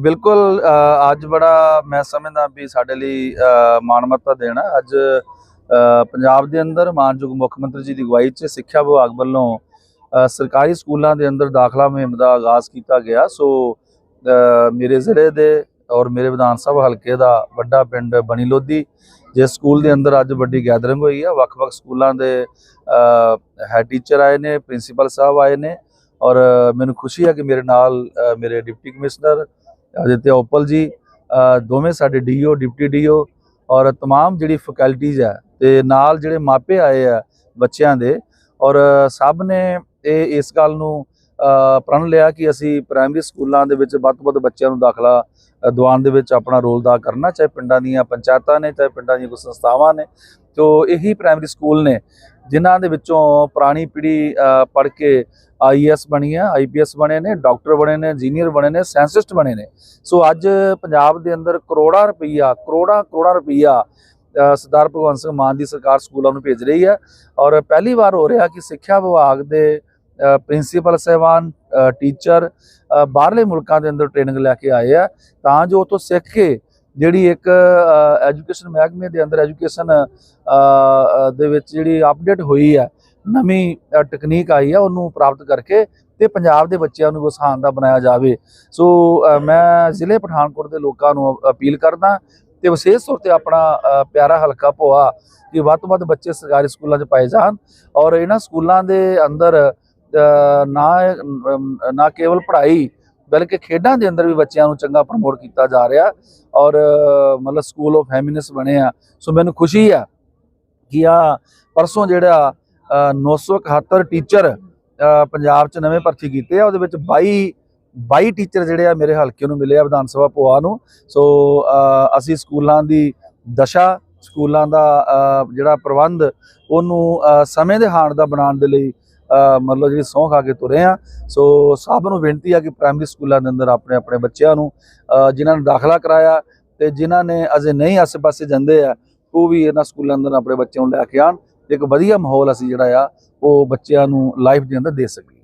ਬਿਲਕੁਲ ਅੱਜ ਬੜਾ ਮੈਂ ਸਮਝਦਾ ਵੀ ਸਾਡੇ ਲਈ ਅ, ਮਾਣਮੱਤਾ ਦਿਨ ਹੈ ਅੱਜ ਪੰਜਾਬ ਦੇ ਅੰਦਰ ਮਾਨਯੋਗ ਮੁੱਖ ਮੰਤਰੀ ਜੀ ਦੀ ਅਗਵਾਈ 'ਚ ਸਿੱਖਿਆ ਵਿਭਾਗ ਵੱਲੋਂ ਸਰਕਾਰੀ ਸਕੂਲਾਂ ਦੇ ਅੰਦਰ ਦਾਖਲਾ ਮੁਹਿੰਮ ਦਾ ਆਗਾਜ਼ ਕੀਤਾ ਗਿਆ। ਸੋ ਮੇਰੇ ਜ਼ਿਲ੍ਹੇ ਦੇ ਔਰ ਮੇਰੇ ਵਿਧਾਨ ਸਭਾ ਹਲਕੇ ਦਾ ਵੱਡਾ ਪਿੰਡ ਬਣੀ ਲੋਧੀ ਜਿਸ ਸਕੂਲ ਦੇ ਅੰਦਰ ਅੱਜ ਵੱਡੀ ਗੈਦਰਿੰਗ ਹੋਈ ਹੈ ਵੱਖ-ਵੱਖ ਸਕੂਲਾਂ ਦੇ ਹੈਡ ਟੀਚਰ ਆਏ ਨੇ ਪ੍ਰਿੰਸੀਪਲ ਸਾਹਿਬ ਆਏ ਨੇ ਔਰ ਮੈਨੂੰ ਖੁਸ਼ੀ ਹੈ ਕਿ ਮੇਰੇ ਨਾਲ ਮੇਰੇ ਡਿਪਟੀ ਕਮਿਸ਼ਨਰ ਆਦਿਤਿਆ ਉਪਲ ਜੀ ਅ, ਦੋਵੇਂ ਸਾਡੇ ਡੀਓ ਡਿਪਟੀ ਡੀਓ ਔਰ तमाम ਜਿਹੜੀ ਫੈਕਲਟੀਜ਼ ਹੈ ਤੇ ਨਾਲ ਜਿਹੜੇ ਮਾਪੇ ਆਏ ਆ ਬੱਚਿਆਂ ਦੇ ਔਰ ਸਭ ਨੇ ਇਹ ਇਸ ਗੱਲ ਨੂੰ ਅ, ਪ੍ਰਣ ਲਿਆ ਕਿ ਅਸੀਂ ਪ੍ਰਾਇਮਰੀ ਸਕੂਲਾਂ ਦੇ ਵਿੱਚ ਵੱਧ ਤੋਂ ਵੱਧ ਬੱਚਿਆਂ ਨੂੰ ਦਾਖਲਾ ਅ, ਦੇ ਵਿੱਚ ਆਪਣਾ ਰੋਲ ਦਾ ਕਰਨਾ ਚਾਹੇ ਪਿੰਡਾਂ ਦੀਆਂ ਪੰਚਾਇਤਾਂ ਨੇ ਚਾਹੇ ਪਿੰਡਾਂ ਦੀਆਂ ਕੋਈ ਸੰਸਥਾਵਾਂ ਨੇ। ਤੋਂ ਇਹੀ ਪ੍ਰਾਇਮਰੀ ਸਕੂਲ ਨੇ ਜਿਨ੍ਹਾਂ ਦੇ ਵਿੱਚੋਂ ਪੁਰਾਣੀ ਪੀੜ੍ਹੀ ਪੜ੍ਹ ਕੇ ਆਈਐਸ ਬਣੀ ਆ ਆਈਪੀਐਸ ਬਣੇ ਨੇ ਡਾਕਟਰ ਬਣੇ ਨੇ ਇੰਜੀਨੀਅਰ ਬਣੇ ਨੇ ਸਾਇੰਸਿਸਟ ਬਣੇ ਨੇ। ਸੋ ਅੱਜ ਪੰਜਾਬ ਦੇ ਅੰਦਰ ਕਰੋੜਾਂ ਰੁਪਈਆ ਕਰੋੜਾਂ ਕਰੋੜਾਂ ਰੁਪਈਆ ਸਰਦਾਰ ਭਗਵੰਤ ਸਿੰਘ ਮਾਨ ਦੀ ਸਰਕਾਰ ਸਕੂਲਾਂ ਨੂੰ ਭੇਜ ਰਹੀ ਹੈ ਔਰ ਪਹਿਲੀ ਵਾਰ ਹੋ ਰਿਹਾ ਕਿ ਸਿੱਖਿਆ ਵਿਭਾਗ ਦੇ ਪ੍ਰਿੰਸੀਪਲ ਸਹਿਬਾਨ ਟੀਚਰ ਬਾਹਰਲੇ ਮੁਲਕਾਂ ਦੇ ਅੰਦਰ ਟ੍ਰੇਨਿੰਗ ਲੈ ਕੇ ਆਏ ਆ। ਤਾਂ ਜੋ ਉਤੋਂ ਸਿੱਖ ਕੇ ਜਿਹੜੀ ਇੱਕ ਐਜੂਕੇਸ਼ਨ ਮਹਿਕਮੇ ਦੇ ਅੰਦਰ ਐਜੂਕੇਸ਼ਨ ਦੇ ਵਿੱਚ ਜਿਹੜੀ ਅਪਡੇਟ ਹੋਈ ਹੈ ਨਵੀਂ ਟੈਕਨੀਕ ਆਈ ਹੈ ਉਹਨੂੰ ਪ੍ਰਾਪਤ ਕਰਕੇ ਤੇ ਪੰਜਾਬ ਦੇ ਬੱਚਿਆਂ ਨੂੰ ਵਸਾਉਣ ਦਾ ਬਣਾਇਆ ਜਾਵੇ। ਸੋ ਮੈਂ ਜ਼ਿਲ੍ਹੇ ਪਠਾਨਕੋਟ ਦੇ ਲੋਕਾਂ ਨੂੰ ਅਪੀਲ ਕਰਦਾ ਤੇ ਵਿਸ਼ੇਸ਼ ਤੌਰ ਤੇ ਆਪਣਾ ਪਿਆਰਾ ਹਲਕਾ ਭੋਆ ਕਿ ਵੱਧ ਤੋਂ ਵੱਧ ਬੱਚੇ ਸਰਕਾਰੀ ਸਕੂਲਾਂ 'ਚ ਪਾਏ ਜਾਣ ਔਰ ਇਹਨਾਂ ਸਕੂਲਾਂ ਦੇ ਅੰਦਰ ਨਾ ਨਾ ਕੇਵਲ ਪੜ੍ਹਾਈ ਬਲਕਿ ਖੇਡਾਂ ਦੇ ਅੰਦਰ ਵੀ ਬੱਚਿਆਂ ਨੂੰ ਚੰਗਾ ਪ੍ਰਮੋਟ ਕੀਤਾ ਜਾ ਰਿਹਾ ਔਰ ਮਤਲਬ ਸਕੂਲ ਆਫ ਫੈਮਿਨਿਸ ਬਣੇ ਆ। ਸੋ ਮੈਨੂੰ ਖੁਸ਼ੀ ਆ ਕਿ ਆ ਪਰਸੋਂ ਜਿਹੜਾ ਅ, 971 ਟੀਚਰ ਪੰਜਾਬ 'ਚ ਨਵੇਂ ਭਰਤੀ ਕੀਤੇ ਆ। ਉਹਦੇ ਵਿੱਚ 22 22 ਟੀਚਰ ਜਿਹੜੇ ਆ ਮੇਰੇ ਹਲਕੇ ਨੂੰ ਮਿਲੇ ਆ ਵਿਧਾਨ ਸਭਾ ਭੋਆ ਨੂੰ। ਸੋ ਅਸੀਂ ਸਕੂਲਾਂ ਦੀ ਦਸ਼ਾ ਸਕੂਲਾਂ ਦਾ ਜਿਹੜਾ ਪ੍ਰਬੰਧ ਉਹਨੂੰ ਸਮੇਂ ਦੇ ਹਾਣ ਦਾ ਬਣਾਉਣ ਦੇ ਲਈ ਮਤਲਬ ਜਿਹੜੀ ਸਹੁੰ ਖਾ ਕੇ ਤੁਰੇ ਆ। ਸੋ ਸਭ ਨੂੰ ਬੇਨਤੀ ਆ ਕਿ ਪ੍ਰਾਇਮਰੀ ਸਕੂਲਾਂ ਦੇ ਅੰਦਰ ਆਪਣੇ ਆਪਣੇ ਬੱਚਿਆਂ ਨੂੰ ਜਿਨ੍ਹਾਂ ਨੇ ਦਾਖਲਾ ਕਰਾਇਆ ਤੇ ਜਿਨ੍ਹਾਂ ਨੇ ਅਜੇ ਨਹੀਂ ਆਸੇ-ਪਾਸੇ ਜਾਂਦੇ ਆ, ਉਹ ਵੀ ਇਹਨਾਂ ਸਕੂਲਾਂ ਅੰਦਰ ਆਪਣੇ ਬੱਚਿਆਂ ਨੂੰ ਲੈ ਕੇ ਆਣ ਇੱਕ ਵਧੀਆ ਮਾਹੌਲ ਅਸੀਂ ਜਿਹੜਾ ਆ, ਉਹ ਬੱਚਿਆਂ ਨੂੰ ਲਾਈਫ ਦੇ ਅੰਦਰ ਦੇ ਸਕੀਏ।